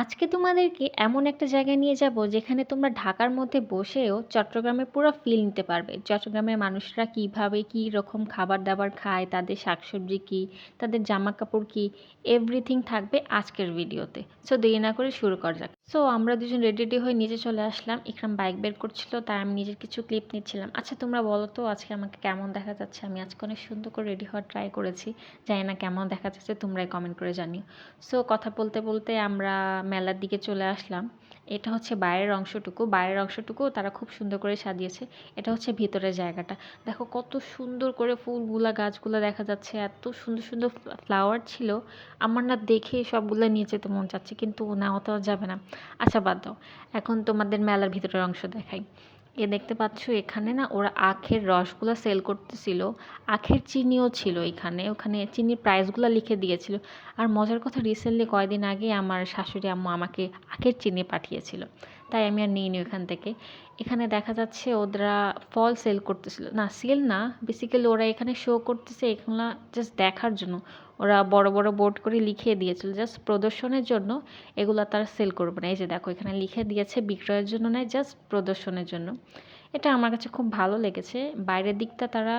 আজকে তোমাদেরকে এমন একটা জায়গায় নিয়ে যাব যেখানে তোমরা ঢাকার মধ্যে বসেও চট্টগ্রামের পুরো ফিল নিতে পারবে। চট্টগ্রামের মানুষরা কীভাবে, কী রকম খাবার দাবার খায়, তাদের শাকসবজি কী, তাদের জামা কাপড় কী এভরিথিং থাকবে আজকের ভিডিওতে সো দেরি না করে শুরু করা যাক। সো আমরা দুজন রেডি রেডি হয়ে নিচে চলে আসলাম। ইকরাম বাইক বের করছিল তাই আমি নিজের কিছু ক্লিপ নিচ্ছিলাম। আচ্ছা তোমরা বলো তো, আজকে আমাকে কেমন দেখা যাচ্ছে? আমি আজকে অনেক সুন্দর করে রেডি হওয়ার ট্রাই করেছি। জানি না কেমন দেখা যাচ্ছে, তোমরাই কমেন্ট করে জানিও। সো কথা বলতে বলতে আমরা মেলার দিকে চলে আসলাম। এটা হচ্ছে বাইরের অংশটুকু বাইরের অংশটুকু তারা খুব সুন্দর করে সাজিয়েছে। এটা হচ্ছে ভিতরের জায়গাটা। দেখো কত সুন্দর করে ফুলগুলা, গাছগুলা দেখা যাচ্ছে। এত সুন্দর সুন্দর ফ্লাওয়ার ছিল। আমার না দেখে সবগুলো নিয়ে যেতে মন চাচ্ছে, কিন্তু না আর যাবে না। আচ্ছা বাদ দাও। এখন তোমাদের মেলার ভিতরের অংশ দেখাই। এ দেখতে পাচ্ছ এখানে না ওরা আখের রসগুলো সেল করতেছিল। আখের চিনিও ছিল এখানে। ওখানে চিনির প্রাইসগুলো লিখে দিয়েছিল। আর মজার কথা রিসেন্টলি কয়দিন আগে আমার শাশুড়ি আম্মু আমাকে আখের চিনি পাঠিয়েছিল। তাই আমি আর নিইনি ওখান থেকে। এখানে দেখা যাচ্ছে ওরা ফল সেল করতেছিল। না সেল না বেসিক্যালি ওরা এখানে শো করতেছে এগুলো জাস্ট দেখার জন্য। ওরা বড় বড় বোর্ড করে লিখে দিয়েছিল। জাস্ট প্রদর্শনের জন্য এগুলো তারা সেল করবে না। এই যে দেখো, এখানে লিখে দিয়েছে বিক্রয়ের জন্য নয় জাস্ট প্রদর্শনের জন্য। এটা আমার কাছে খুব ভালো লেগেছে। বাইরের দিকটা তারা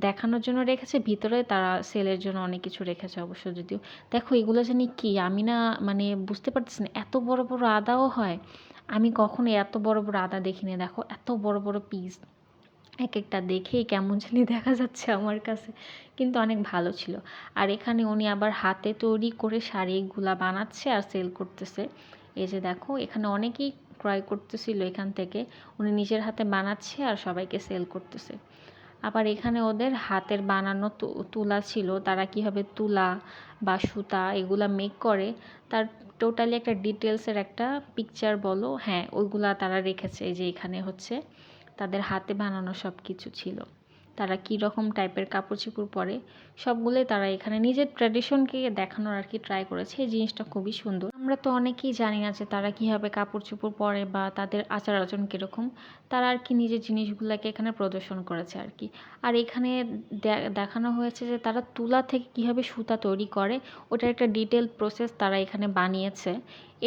দেখানোর জন্য রেখেছে। ভিতরে তারা সেলের জন্য অনেক কিছু রেখেছে অবশ্য যদিও। দেখো, এগুলো জানি কি? আমি না মানে বুঝতে পারতেছি না। এত বড় বড় আদাও হয়? আমি কখনো এত বড় বড় আদা দেখিনি। দেখো, এত বড় বড় পিস এক একটা দেখেই কেমন জানি দেখা যাচ্ছে আমার কাছে। কিন্তু অনেক ভালো ছিল। আর এখানে উনি আবার হাতে তৈরি করে শাড়িগুলা বানাচ্ছে আর সেল করতেছে। এই যে দেখো, এখানে অনেকেই ক্রয় করতেছিল এখান থেকে। উনি নিজের হাতে বানাচ্ছে আর সবাইকে সেল করতেছে। আবার এখানে ওদের হাতের বানানো তুলা ছিল, তারা কীভাবে তুলা বা সুতা এগুলা মেক করে, তার টোটালি একটা ডিটেলসের একটা পিকচার বলো হ্যাঁ ওইগুলা তারা রেখেছে যে এখানে হচ্ছে তাদের হাতে বানানো সব কিছু ছিল। তারা কী রকম টাইপের কাপড় চোপড় পরে, সবগুলোই তারা এখানে নিজের ট্র্যাডিশনকে দেখানোর আর কি ট্রাই করেছে, এই জিনিসটা খুবই সুন্দর। আমরা তো অনেকেই জানি না যে তারা কীভাবে কাপড় চোপড় পরে বা তাদের আচার আচরণ কীরকম। তারা আর কি নিজের জিনিসগুলোকে এখানে প্রদর্শন করেছে আর কি। আর এখানে দেখানো হয়েছে যে তারা তুলা থেকে কীভাবে সুতা তৈরি করে, ওটার একটা ডিটেল প্রসেস তারা এখানে বানিয়েছে।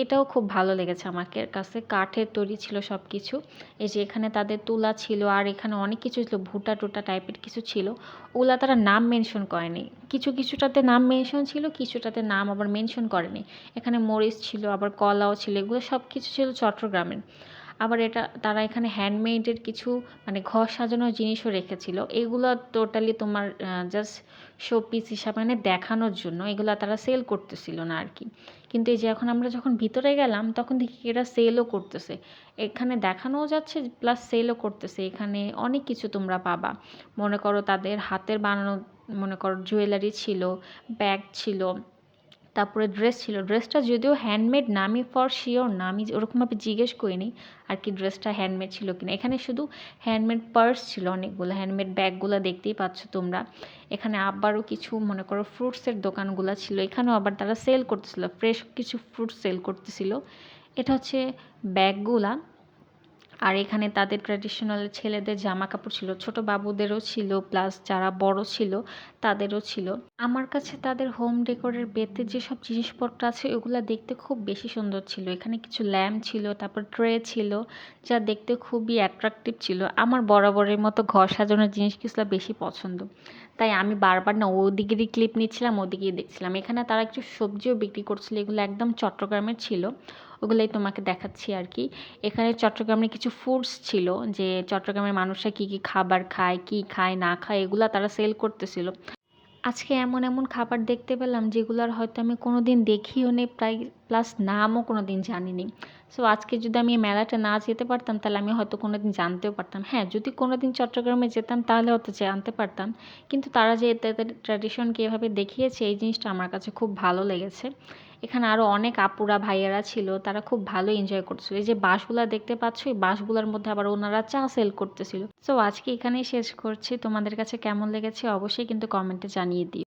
এটাও খুব ভালো লেগেছে আমাকে। কাছে কাঠের তৈরি ছিল সব কিছু এই যে এখানে তাদের তুলা ছিল আর এখানে অনেক কিছু ছিল ভুটা টুটা টাইপের কিছু ছিল। ওগুলা তারা নাম মেনশন করেনি। কিছু, কিছুটাতে নাম মেনশন ছিল, কিছুটাতে নাম আবার মেনশন করেনি। এখানে মরিচ ছিল, আবার কলাও ছিল, এগুলো সব কিছু ছিল চট্টগ্রামের। আবার এটা, তারা এখানে হ্যান্ডমেডের কিছু মানে ঘর সাজানোর জিনিসও রেখেছিল। এগুলো টোটালি তোমার জাস্ট শো পিস হিসাবে মানে দেখানোর জন্য, এগুলো তারা সেল করতেছিল না আর কি কিন্তু এই যে এখন আমরা যখন ভিতরে গেলাম, তখন দেখি এরা সেলও করতেছে। এখানে দেখানোও যাচ্ছে প্লাস সেলও করতেছে। এখানে অনেক কিছু তোমরা পাবা। মনে করো তাদের হাতের বানানো, মনে করো জুয়েলারি ছিল ব্যাগ ছিল তারপরে ড্রেস ছিল। ড্রেসটা যদিও হ্যান্ডমেড না আমি ফর শিওর না আমি ওরকমভাবে জিজ্ঞেস করিনি আর কি ড্রেসটা হ্যান্ডমেড ছিল কিনা। এখানে শুধু হ্যান্ডমেড পার্স ছিল অনেকগুলো হ্যান্ডমেড ব্যাগগুলো দেখতেই পাচ্ছ তোমরা। এখানে আবারও কিছু, মনে করো ফ্রুটসের দোকানগুলো ছিল। এখানেও আবার তারা সেল করতেছিল ফ্রেশ কিছু ফ্রুট সেল করতেছিল। এটা হচ্ছে ব্যাগগুলা আর এখানে তাদের ট্র্যাডিশনাল ছেলেদের জামা কাপড় ছিল, ছোট বাবুদেরও ছিল প্লাস যারা বড় ছিল, তাদেরও ছিল। আমার কাছে তাদের হোম ডেকোরের বেতের যেসব জিনিসপত্র আছে, ওগুলো দেখতে খুব বেশি সুন্দর ছিল। এখানে কিছু ল্যাম্প ছিল, তারপর ট্রে ছিল, যা দেখতে খুবই অ্যাট্রাকটিভ ছিল। আমার বরাবরের মতো ঘর সাজানোর জিনিস কিছুটা বেশি পছন্দ। তাই আমি বারবার না, ওদিকেরই ক্লিপ নিচ্ছিলাম, ওদিকেই দেখছিলাম। এখানে তারা কিছু সবজিও বিক্রি করছিল, এগুলো একদম চট্টগ্রামের ছিল। ওগুলোই তোমাকে দেখাচ্ছি আর কি। এখানে চট্টগ্রামে কিছু ফুডস ছিল যে চট্টগ্রামের মানুষরা কি কি খাবার খায়, কি খায়, না খায়, এগুলো তারা সেল করতেছিল। আজকে এমন এমন খাবার দেখতে পেলাম যেগুলোর হয়তো আমি কোনো দিন দেখিও নেই প্রায় প্লাস নামও কোনো দিন জানিনি। সো আজকে যদি আমি এই মেলাটা না যেতে পারতাম, তাহলে আমি হয়তো কোনো দিন জানতেও পারতাম। হ্যাঁ যদি কোনো দিন চট্টগ্রামে যেতাম, তাহলে হয়তো জানতে পারতাম। কিন্তু তারা যে তাদের ট্র্যাডিশনকে এভাবে দেখিয়েছে, এই জিনিসটা আমার কাছে খুব ভালো লেগেছে। এখানে আরও অনেক আপুরা, ভাইয়েরা ছিল, তারা খুব ভালো এনজয় করছিল এই যে বাসগুলা দেখতে পাচ্ছ, এই বাসগুলোর মধ্যে আবার ওনারা চা সেল করতেছিল। সো আজকে এখানেই শেষ করছি। তোমাদের কাছে কেমন লেগেছে, অবশ্যই কিন্তু কমেন্টে জানিয়ে দিও।